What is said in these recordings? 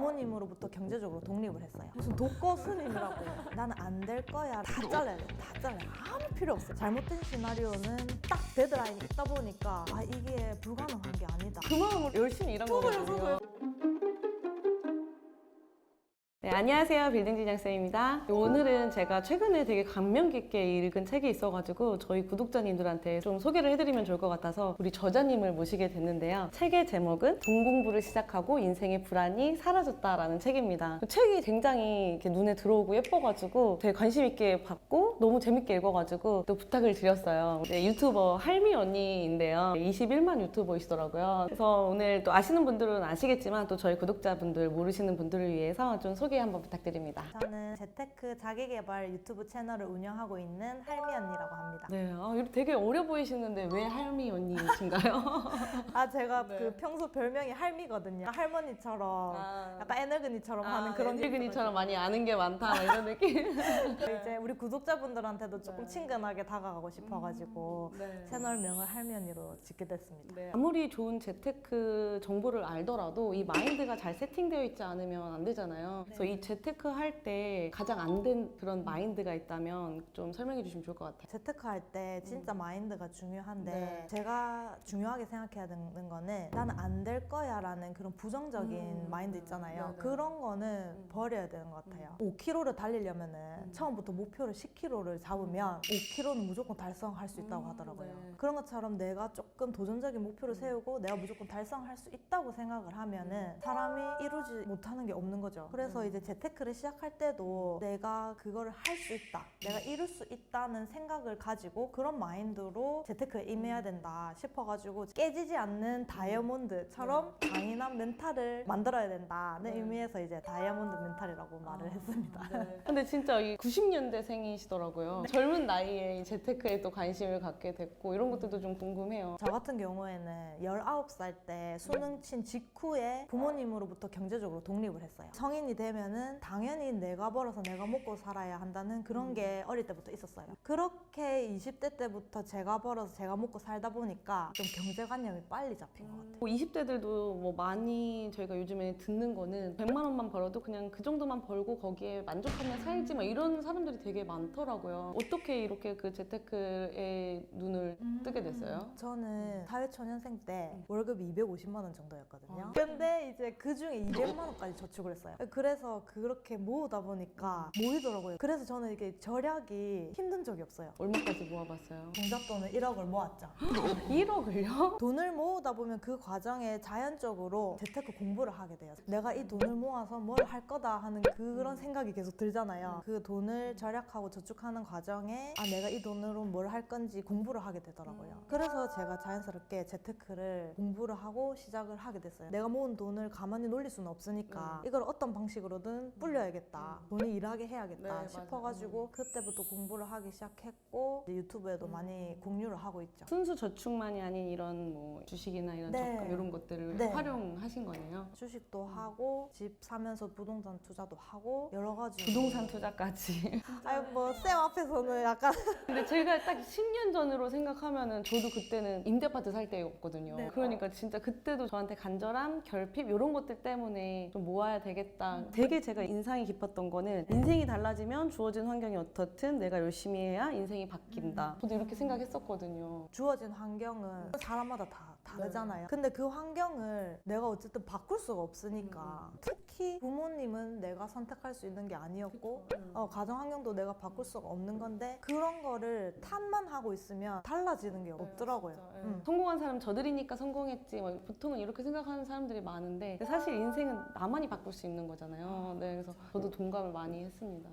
부모님으로부터 경제적으로 독립을 했어요. 무슨 독거 스님이라고 나는 안 될 거야 다 잘라야 돼, 다 잘라야 돼. 아무 필요 없어. 잘못된 시나리오는 딱 데드라인이 있다 보니까 아 이게 불가능한 게 아니다. 그 마음으로 열심히 일한 거거든요. 안녕하세요. 빌딩진양 쌤입니다. 오늘은 제가 최근에 되게 감명 깊게 읽은 책이 있어가지고 저희 구독자님들한테 좀 소개를 해드리면 좋을 것 같아서 우리 저자님을 모시게 됐는데요. 책의 제목은 돈 공부를 시작하고 인생의 불안이 사라졌다라는 책입니다. 그 책이 굉장히 이렇게 눈에 들어오고 예뻐가지고 되게 관심 있게 봤고 너무 재밌게 읽어가지고 또 부탁을 드렸어요. 네, 유튜버 할미 언니인데요. 21만 유튜버이시더라고요. 그래서 오늘 또 아시는 분들은 아시겠지만 또 저희 구독자분들 모르시는 분들을 위해서 좀 소개 한번 부탁드립니다. 저는 재테크 자기개발 유튜브 채널을 운영하고 있는 할미 언니라고 합니다. 네, 아, 이렇게 되게 어려 보이시는데 왜 할미 언니이신가요? 아 제가 네. 그 평소 별명이 할미거든요. 할머니처럼 아, 약간 애늙은이처럼 하는 그런 일근이처럼 많이 아는 게 많다 뭐 이런 느낌. 이제 우리 구독자분들한테도 조금 네. 친근하게 다가가고 싶어가지고 네. 채널명을 할미 언니로 짓게 됐습니다. 네. 아무리 좋은 재테크 정보를 알더라도 이 마인드가 잘 세팅되어 있지 않으면 안 되잖아요. 그래서 이 재테크 할 때 가장 안 된 그런 마인드가 있다면 좀 설명해 주시면 좋을 것 같아요. 재테크 할 때 진짜 마인드가 중요한데 음. 네. 제가 중요하게 생각해야 되는 거는 나는 안 될 거야 라는 그런 부정적인 음. 마인드 있잖아요. 네네. 그런 거는 음. 버려야 되는 것 같아요. 5kg를 달리려면은 처음부터 목표를 10kg를 잡으면 5kg는 무조건 달성할 수 있다고 음, 하더라고요. 네. 그런 것처럼 내가 조금 도전적인 목표를 세우고 내가 무조건 달성할 수 있다고 생각을 하면은 사람이 이루지 못하는 게 없는 거죠. 그래서 음. 이제 재테크를 시작할 때도 내가 그거를 할 수 있다. 내가 이룰 수 있다는 생각을 가지고 그런 마인드로 재테크에 임해야 된다 싶어가지고 깨지지 않는 다이아몬드처럼 강인한 멘탈을 만들어야 된다는 네. 의미에서 이제 다이아몬드 멘탈이라고 말을 했습니다. 네. 근데 진짜 이 90년대생이시더라고요. 젊은 나이에 이 재테크에 또 관심을 갖게 됐고 이런 것들도 좀 궁금해요. 저 같은 경우에는 19살 때 수능 친 직후에 부모님으로부터 경제적으로 독립을 했어요. 성인이 되면 은 당연히 내가 벌어서 내가 먹고 살아야 한다는 그런 게 어릴 때부터 있었어요. 그렇게 20대 때부터 제가 벌어서 제가 먹고 살다 보니까 좀 경제관념이 빨리 잡힌 것 같아요. 20대들도 뭐 많이 저희가 요즘에 듣는 거는 100만 원만 벌어도 그냥 그 정도만 벌고 거기에 만족하며 살지 막 이런 사람들이 되게 많더라고요. 어떻게 이렇게 그 재테크에 눈을 뜨게 됐어요? 저는 사회초년생 때 월급이 250만 원 정도였거든요. 어. 근데 이제 그 중에 200만 원까지 저축을 했어요. 그래서 그렇게 모으다 보니까 모이더라고요. 그래서 저는 이게 절약이 힘든 적이 없어요. 얼마까지 모아봤어요? 공작돈을 1억을 모았죠. 1억을요? 돈을 모으다 보면 그 과정에 자연적으로 재테크 공부를 하게 돼요. 내가 이 돈을 모아서 뭘 할 거다 하는 그런 생각이 계속 들잖아요. 그 돈을 절약하고 저축하는 과정에 아 내가 이 돈으로 뭘 할 건지 공부를 하게 되더라고요. 그래서 제가 자연스럽게 재테크를 공부를 하고 시작을 하게 됐어요. 내가 모은 돈을 가만히 놀릴 수는 없으니까 이걸 어떤 방식으로든 불려야겠다. 돈이 일하게 해야겠다 네. 싶어가지고 그때부터 공부를 하기 시작했고 이제 유튜브에도 많이 공유를 하고 있죠. 순수 저축만이 아닌 이런 뭐 주식이나 이런 네. 적금 이런 것들을 네. 활용 하신 거네요. 주식도 하고 집 사면서 부동산 투자도 하고 여러 가지 부동산 투자까지. 아니 뭐쌤 앞에서는 약간 근데 제가 딱 10년 전으로 생각하면은 저도 그때는 임대 아파트 살 때였거든요. 네. 그러니까 진짜 그때도 저한테 간절함, 결핍 이런 것들 때문에 좀 모아야 되겠다. 되게 제가 인상이 깊었던 거는 인생이 달라지면 주어진 환경이 어떻든 내가 열심히 해야 인생이 바뀐다. 저도 이렇게 생각했었거든요. 주어진 환경은 사람마다 다 다르잖아요. 근데 그 환경을 내가 어쨌든 바꿀 수가 없으니까 특히 부모님은 내가 선택할 수 있는 게 아니었고 어, 가정 환경도 내가 바꿀 수가 없는 건데 그런 거를 탓만 하고 있으면 달라지는 게 없더라고요. 음. 성공한 사람 저들이니까 성공했지. 뭐 보통은 이렇게 생각하는 사람들이 많은데 사실 인생은 나만이 바꿀 수 있는 거잖아요. 네, 그래서 저도 동감을 많이 했습니다.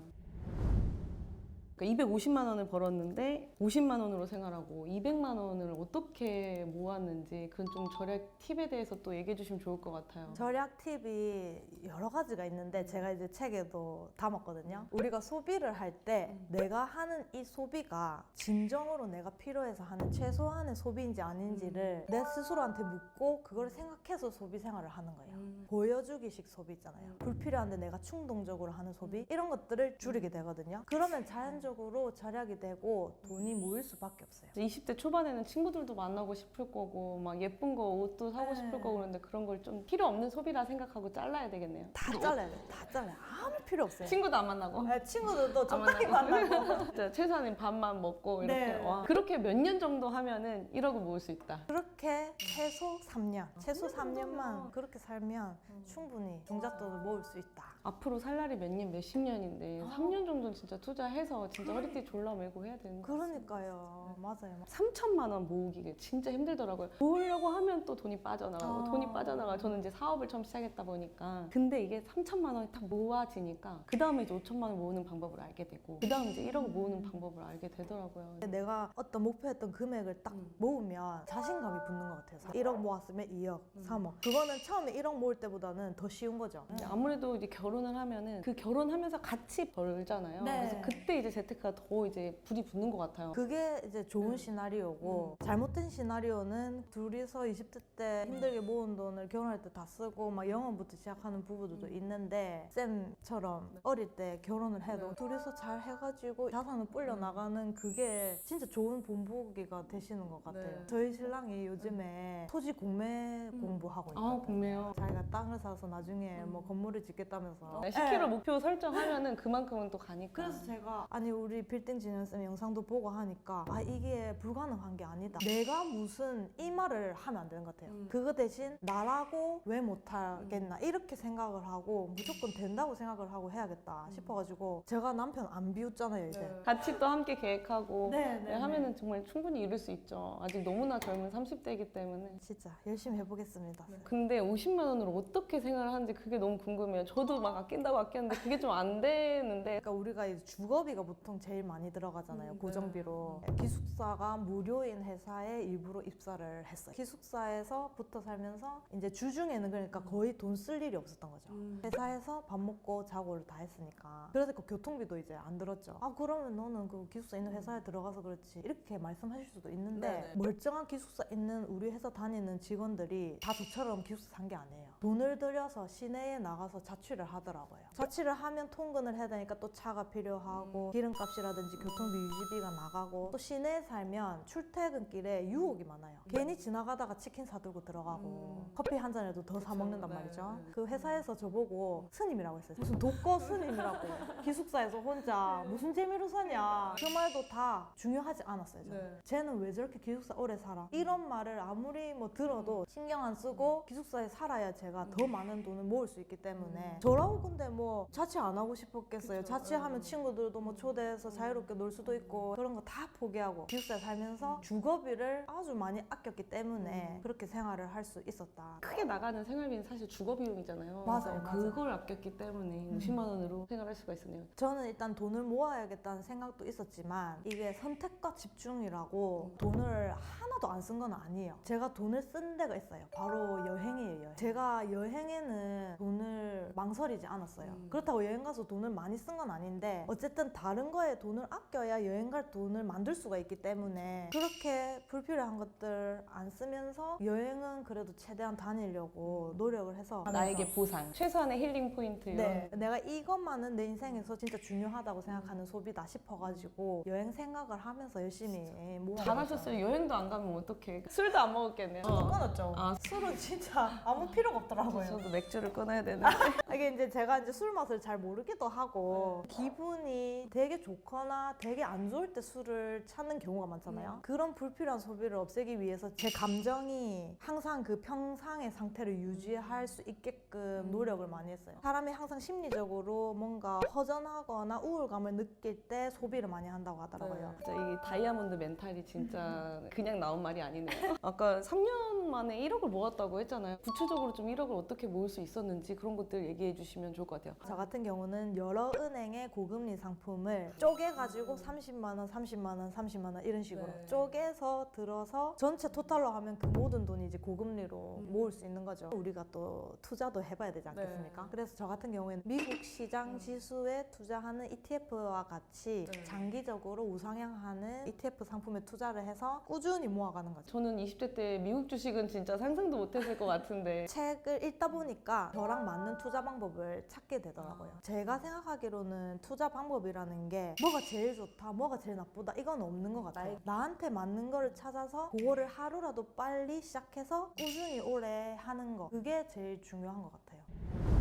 그러니까 250만 원을 벌었는데 50만 원으로 생활하고 200만 원을 어떻게 모았는지 그런 좀 절약 팁에 대해서 또 얘기해 주시면 좋을 것 같아요. 절약 팁이 여러 가지가 있는데 제가 이제 책에도 담았거든요. 우리가 소비를 할 때 내가 하는 이 소비가 진정으로 내가 필요해서 하는 최소한의 소비인지 아닌지를 내 스스로한테 묻고 그걸 생각해서 소비 생활을 하는 거예요. 음. 보여주기식 소비 있잖아요. 불필요한데 내가 충동적으로 하는 소비 이런 것들을 줄이게 되거든요. 그러면 자연적으로 심리적으로 절약이 되고 돈이 모일 수밖에 없어요. 20대 초반에는 친구들도 만나고 싶을 거고 막 예쁜 거 옷도 사고 네. 싶을 거고 그런데 그런 걸 좀 필요 없는 소비라 생각하고 잘라야 되겠네요. 다 잘라야 돼요. 다 잘라요. 아무 필요 없어요. 친구도 안 만나고. 네, 친구들도 안 적당히 만나고 진짜 최소한 밥만 먹고 이렇게 네. 와. 그렇게 몇 년 정도 하면은 1억을 모을 수 있다. 그렇게 최소 3년, 최소 3년만 그렇게 살면 충분히 종잣돈을 모을 수 있다. 앞으로 살 날이 몇 년, 몇십 년인데 3년 정도는 진짜 투자해서 진짜 허리띠 졸라매고 해야 되는 거 그러니까요. 맞아요. 3천만 원 모으기 가 진짜 힘들더라고요. 모으려고 하면 또 돈이 빠져나가고 아. 돈이 빠져나가. 저는 이제 사업을 처음 시작했다 보니까 근데 이게 3천만 원이 딱 모아지니까 그 다음에 이제 5천만 원 모으는 방법을 알게 되고 그 다음 이제 1억 모으는 방법을 알게 되더라고요. 내가 어떤 목표했던 금액을 딱 음. 모으면 자신감이 붙는 것 같아요. 1억 모았으면 2억, 음. 3억. 그거는 처음에 1억 모을 때보다는 더 쉬운 거죠. 근데 아무래도 이제 결혼 을 하면은 그 결혼하면서 같이 벌잖아요. 네. 그래서 그때 이제 재테크가 더 이제 불이 붙는 것 같아요. 그게 이제 좋은 음. 시나리오고 잘못된 시나리오는 둘이서 20대 때 힘들게 모은 돈을 결혼할 때 다 쓰고 막 영어부터 시작하는 부부들도 있는데 쌤처럼 어릴 때 결혼을 해도 네. 둘이서 잘 해가지고 자산을 불려 나가는 그게 진짜 좋은 본보기가 되시는 것 같아요. 네. 저희 신랑이 요즘에 토지 공매 공부하고 아, 있거든요. 공매요. 자기가 땅을 사서 나중에 뭐 건물을 짓겠다면서 네, 10kg 목표 설정하면은 그만큼은 또 가니까. 그래서 제가 아니 우리 빌딩 지는 쌤 영상도 보고 하니까 아 이게 불가능한 게 아니다. 내가 무슨 이 말을 하면 안 되는 것 같아요. 음. 그거 대신 나라고 왜 못하겠나 이렇게 생각을 하고 무조건 된다고 생각을 하고 해야겠다 싶어가지고 제가 남편 안 비웃잖아요 이제. 같이 또 함께 계획하고 네, 네, 네, 하면은 정말 충분히 이룰 수 있죠. 아직 너무나 젊은 30대이기 때문에. 진짜 열심히 해보겠습니다. 근데 50만 원으로 어떻게 생활을 하는지 그게 너무 궁금해요. 저도 막 아낀다고 아꼈는데 그게 좀 안 되는데. 그러니까 우리가 이제 주거비가 보통 제일 많이 들어가잖아요 음, 고정비로. 기숙사가 무료인 회사에 일부러 입사를 했어요. 기숙사에서 붙어 살면서 이제 주중에는 그러니까 거의 돈 쓸 일이 없었던 거죠. 음. 회사에서 밥 먹고 자고를 다 했으니까. 그러니까 교통비도 이제 안 들었죠. 아 그러면 너는 그 기숙사 있는 회사에 들어가서 그렇지. 이렇게 말씀하실 수도 있는데 네네. 멀쩡한 기숙사 있는 우리 회사 다니는 직원들이 다 저처럼 기숙사 산 게 아니에요 돈을 들여서 시내에 나가서 자취를 하더라고요. 자취를 하면 통근을 해야 되니까 또 차가 필요하고 기름값이라든지 교통비 유지비가 나가고 또 시내에 살면 출퇴근길에 유혹이 많아요. 괜히 지나가다가 치킨 사들고 들어가고 커피 한 잔에도 더 사 먹는단 네, 말이죠. 네. 그 회사에서 저보고 스님이라고 했어요. 무슨 독거 스님이라고. 기숙사에서 혼자. 무슨 재미로 사냐. 그 말도 다 중요하지 않았어요 저는. 네. 쟤는 왜 저렇게 기숙사 오래 살아? 이런 말을 아무리 뭐 들어도 신경 안 쓰고 기숙사에 살아야 제가 더 많은 돈을 모을 수 있기 때문에 저라고 근데 뭐 자취 안 하고 싶었겠어요. 자취하면 친구들도 뭐 초대해서 자유롭게 놀 수도 있고 그런 거 다 포기하고 기숙사에 살면서 주거비를 아주 많이 아꼈기 때문에 그렇게 생활을 할 수 있었다. 크게 나가는 생활비는 사실 주거 비용이잖아요. 맞아요, 그걸 아꼈기 때문에 50만 원으로 생활할 수가 있었네요. 저는 일단 돈을 모아야겠다는 생각도 있었지만 이게 선택과 집중이라고 돈을 하나도 안 쓴 건 아니에요. 제가 돈을 쓴 데가 있어요. 바로 여행이에요. 여행. 제가 여행에는 돈을 망설이지 않았어요. 음. 그렇다고 여행 가서 돈을 많이 쓴 건 아닌데 어쨌든 다른 거에 돈을 아껴야 여행 갈 돈을 만들 수가 있기 때문에 그렇게 불필요한 것들 안 쓰면서 여행은 그래도 최대한 다니려고 노력을 해서 나에게 보상, 최소한의 힐링 포인트 네, 내가 이것만은 내 인생에서 진짜 중요하다고 생각하는 소비다 싶어가지고 여행 생각을 하면서 열심히 모아. 잘하셨어요. 여행도 안 가면 어떡해. 술도 안 먹었겠네요. 끊었죠. 아. 술은 진짜 아무 필요가 없더라고요. 저도 맥주를 끊어야 되는데. 이게 이제 제가 이제 술 맛을 잘 모르기도 하고 네. 기분이 되게 좋거나 되게 안 좋을 때 술을 찾는 경우가 많잖아요. 음. 그런 불필요한 소비를 없애기 위해서 제 감정이 항상 그 평상의 상태를 유지할 수 음. 있게끔 노력을 많이 했어요. 사람이 항상 심리적으로 뭔가 허전하거나 우울감을 느낄 때 소비를 많이 한다고 하더라고요. 진짜 이 다이아몬드 멘탈이 진짜 그냥 나온 말이 아니네요. 아까 3년 만에 1억을 모았다고 했잖아요. 구체적으로 좀 1억을 어떻게 모을 수 있었는지 그런 것들 얘기 해 주시면 좋을 것 같아요. 저 같은 경우는 여러 은행의 고금리 상품을 쪼개가지고 30만 원, 30만 원, 30만 원 이런 식으로 네. 쪼개서 들어서 전체 토탈로 하면 그 모든 돈이 이제 고금리로 모을 수 있는 거죠. 우리가 또 투자도 해봐야 되지 않겠습니까? 네. 그래서 저 같은 경우에는 미국 시장 지수에 투자하는 ETF와 같이 네. 장기적으로 우상향하는 ETF 상품에 투자를 해서 꾸준히 모아가는 거죠. 저는 20대 때 미국 주식은 진짜 상상도 못했을 것 같은데 책을 읽다 보니까 저랑 맞는 투자 방법 방법을 찾게 되더라고요. 아. 제가 생각하기로는 투자 방법이라는 게 뭐가 제일 좋다, 뭐가 제일 나쁘다 이건 없는 것 같아요. 나한테 맞는 거를 찾아서 그거를 하루라도 빨리 시작해서 꾸준히 오래 하는 거 그게 제일 중요한 것 같아요.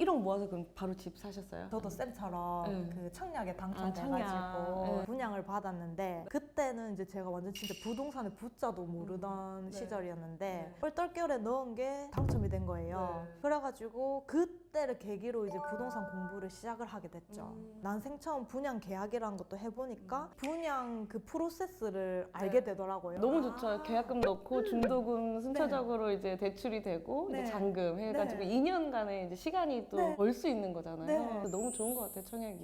1억 모아서 그럼 바로 집 사셨어요? 저도 쌤처럼 네. 그 청약에 아, 당첨돼가지고 청약. 네. 분양을 받았는데 그때는 이제 제가 완전 진짜 부동산의 부자도 모르던 네. 시절이었는데 네. 뻘떨결에 넣은 게 당첨이 된 거예요. 네. 그래가지고 그 때를 계기로 이제 부동산 공부를 시작을 하게 됐죠. 음. 난생 처음 분양 계약이라는 것도 해보니까 분양 그 프로세스를 알게 되더라고요. 네. 너무 좋죠. 계약금 넣고 중도금 순차적으로 이제 대출이 되고 네. 이제 잔금 해가지고 네. 2년간의 이제 시간이 또 네. 벌 수 있는 거잖아요. 네. 너무 좋은 것 같아요, 청약이.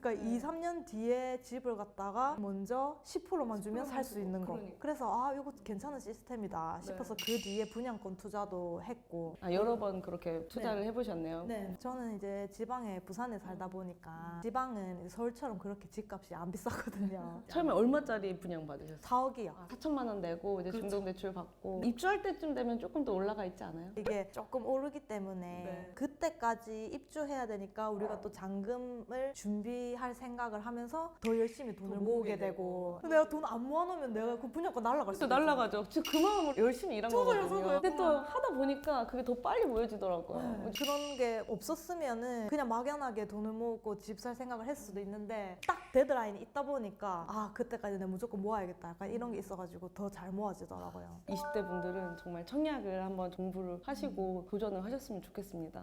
그러니까 2, 3년 뒤에 집을 갖다가 먼저 10%만 주면 10%살수 있는 거. 그러니까. 그래서 아 이거 괜찮은 시스템이다 싶어서 그 뒤에 분양권 투자도 했고. 아, 여러 번 그렇게 투자를 해보셨네요. 네, 저는 이제 지방에 부산에 살다 보니까 지방은 서울처럼 그렇게 집값이 안 비싸거든요. 처음에 얼마짜리 분양 받으셨어요? 4억이요. 4천만 원 내고 이제 그렇죠. 중도대출 받고 입주할 때쯤 되면 조금 더 올라가 있지 않아요? 이게 조금 오르기 때문에 네. 그때까지 입주해야 되니까 우리가 또 잔금을 준비할 생각을 하면서 더 열심히 돈을 더 모으게 모으게 되고 내가 돈 안 모아놓으면 내가 그 분양권 날라갈 수 또 있잖아. 날라가죠. 지금 그 마음으로 열심히 일한 저도요, 거거든요. 저도요. 근데 또 하다 보니까 그게 더 빨리 모여지더라고요. 네. 그런 게 없었으면은 그냥 막연하게 돈을 모으고 집 살 생각을 했을 수도 있는데 딱 데드라인이 있다 보니까 아 그때까지 내가 무조건 모아야겠다 약간 이런 게 있어가지고 더 잘 모아지더라고요 20대 분들은 정말 청약을 한번 공부를 하시고 도전을 하셨으면 좋겠습니다.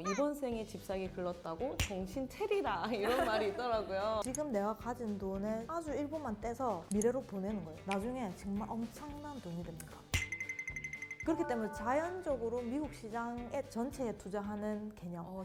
이번 생에 집 사기 글렀다고 정신 차리라 이런 말이 있더라고요. 지금 내가 가진 돈의 아주 일부만 떼서 미래로 보내는 거예요 나중에 정말 엄청난 돈이 됩니다 그렇기 때문에 자연적으로 미국 시장에 전체에 투자하는 개념. 어,